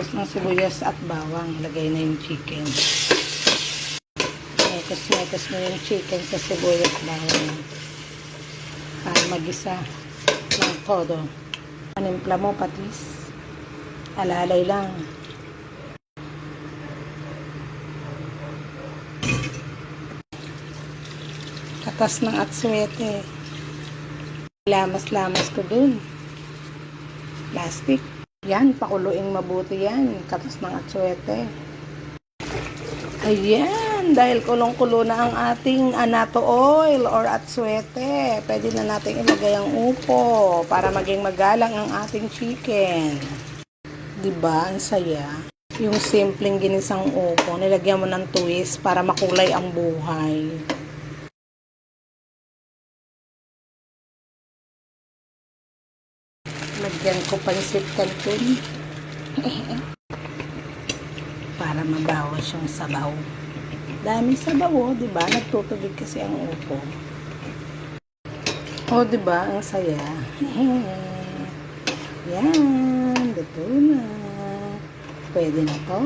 Tapos ng sibuyas at bawang. Lagay na yung chicken. Mekas-mekas mo yung chicken sa sibuyas at bawang. Para magisa ng todo. Panimpla mo patis. Alalay lang. Katas ng atswete. Lamas-lamas ko dun. Plastic. Yan, pakuluing mabuti yan. Katas ng atswete. Ayan, dahil kulong-kulo na ang ating anato oil or atswete, pwede na natin ilagay ang upo para maging magalang ang ating chicken. 'Di ba? Ang saya. Yung simpleng ginisang upo, nilagyan mo ng twist para makulay ang buhay. Lagyan ko pansit canton. para mabawas yung sabaw. Daming sabaw, oh, 'di ba? Nagtutubig kasi ang upo. Oh, 'di ba? Ang saya. Yan, luto na. Pwede na 'to.